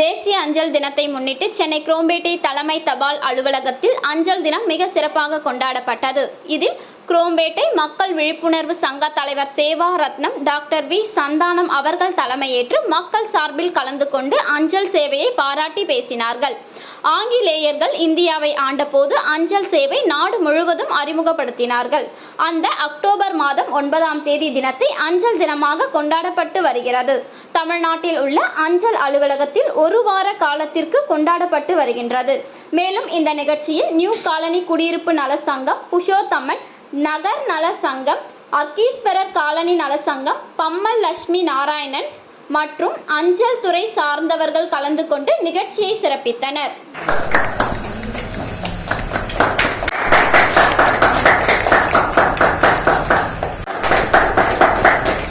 தேசிய அஞ்சல் தினத்தை முன்னிட்டு சென்னை குரோம்பேட்டை தலைமை தபால் அலுவலகத்தில் அஞ்சல் தினம் மிக சிறப்பாக கொண்டாடப்பட்டது. இதில் குரோம்பேட்டை மக்கள் விழிப்புணர்வு சங்க தலைவர் சேவா ரத்னம் டாக்டர் வி. சந்தானம் அவர்கள் தலைமையேற்று மக்கள் சார்பில் கலந்து கொண்டு அஞ்சல் சேவையை பாராட்டி பேசினார்கள். ஆங்கிலேயர்கள் இந்தியாவை ஆண்டபோது அஞ்சல் சேவை நாடு முழுவதும் அறிமுகப்படுத்தினார்கள். அந்த அக்டோபர் மாதம் ஒன்பதாம் தேதி தினத்தை அஞ்சல் தினமாக கொண்டாடப்பட்டு வருகிறது. தமிழ்நாட்டில் உள்ள அஞ்சல் அலுவலகத்தில் ஒரு வார காலத்திற்கு கொண்டாடப்பட்டு வருகின்றது. மேலும் இந்த நிகழ்ச்சியில் நியூ காலனி குடியிருப்பு நல சங்கம் புஷோத்தம்மன் நகர் நல சங்கம் அர்க்கீஸ்வரர் காலனி நலசங்கம் பம்மல் லட்சுமி நாராயணன் மற்றும் அஞ்சல் துறை சார்ந்தவர்கள் கலந்து கொண்டு நிகழ்ச்சியை சிறப்பித்தனர்.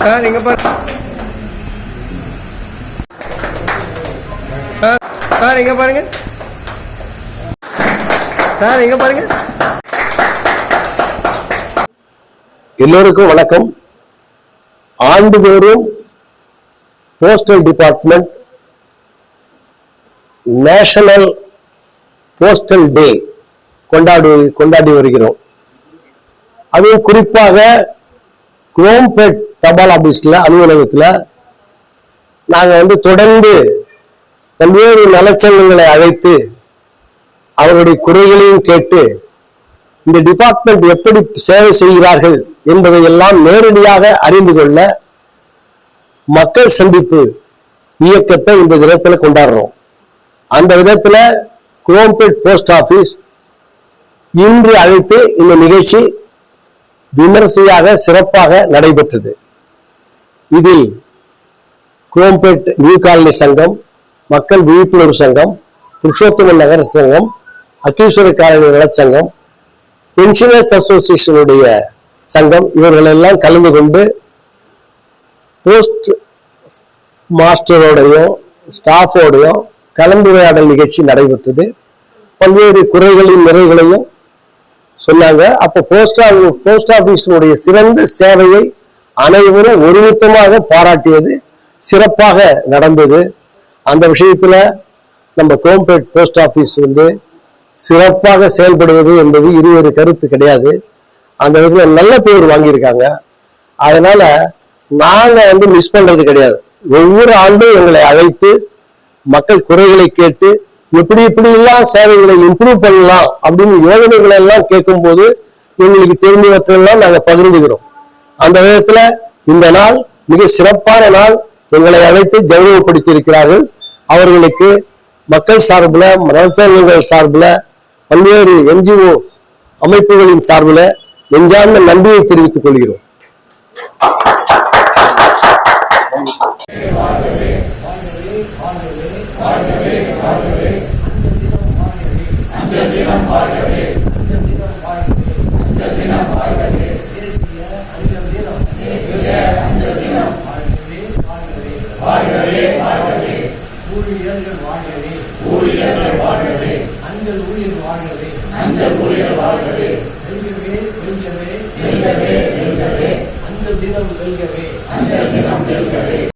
சார் சார் இங்க பாருங்க. சார் இங்க பாருங்க. எல்லோருக்கும் வணக்கம். ஆண்டுதோறும் postal department national postal day கொண்டாடி கொண்டாடி வருகிறோம். அதுவும் குறிப்பாக குரோம்பேட் தபால் ஆபீஸ்ல அலுவலகத்தில் நாங்கள் வந்து தொடர்ந்து பல்வேறு நலச்சங்கங்களை அழைத்து அவருடைய குறைகளையும் கேட்டு இந்த டிபார்ட்மெண்ட் எப்படி சேவை செய்கிறார்கள் என்பதை எல்லாம் நேரடியாக அறிந்து கொள்ள மக்கள் சந்திப்பு இயக்கத்தை இந்த விதத்தில் கொண்டாடுறோம். அந்த விதத்துல குரோம்பேட் போஸ்ட் ஆபீஸ் இன்று அழைத்து இந்த நிகழ்ச்சி விமரிசையாக சிறப்பாக நடைபெற்றது. இதில் குரோம்பேட் நியூ காலனி சங்கம் மக்கள் விழிப்புணர்வு சங்கம் புருஷோத்தமன் நகர சங்கம் அக்கீஸ்வர காலனி நலச்சங்கம் பென்ஷனர்ஸ் அசோசியேஷனுடைய சங்கம் இவர்கள் எல்லாம் கலந்து கொண்டு போஸ்ட் மாஸ்டரோடையும் ஸ்டாஃபோடையும் கலந்துரையாடல் நிகழ்ச்சி நடைபெற்றது. பல்வேறு குறைகளின் நிறைகளையும் சொன்னாங்க. அப்போ போஸ்ட் போஸ்ட் ஆஃபீஸினுடைய சிறந்த சேவையை அனைவரும் ஒருமித்தமாக பாராட்டியது சிறப்பாக நடந்தது. அந்த விஷயத்துல நம்ம கோம்பேட் போஸ்ட் ஆஃபீஸ் வந்து சிறப்பாக செயல்படுவது என்பது இருவரு கருத்து கிடையாது. அந்த இடத்துல நல்ல பேர் வாங்கியிருக்காங்க. அதனால நாங்க வந்து மிஸ் பண்றது கிடையாது. ஒவ்வொரு ஆண்டும் எங்களை அழைத்து மக்கள் குறைகளை கேட்டு எப்படி எப்படி எல்லாம் சேவைகளை இம்ப்ரூவ் பண்ணலாம் அப்படின்னு யோஜனைகளை எல்லாம் கேட்கும்போது எங்களுக்கு தெரிஞ்சவற்றெல்லாம் நாங்கள் பகிர்ந்துகிறோம் அந்த விதத்துல இந்த நாள் மிக சிறப்பான நாள். எங்களை அழைத்து கௌரவப்படுத்தி இருக்கிறார்கள் அவர்களுக்கு மக்கள் சார்பில் நலசங்கங்கள் சார்பில் பல்வேறு என்ஜிஓ அமைப்புகளின் சார்பில் நெஞ்சார்ந்த நன்றியை தெரிவித்துக் கொள்கிறோம். ஊழியர்கள் வாழ்கவே ஊழியர்கள் வாழ்கவே அஞ்சல் ஊழியர் வாழ்கவே அஞ்சல் ஊழியர் வாழ்கவே.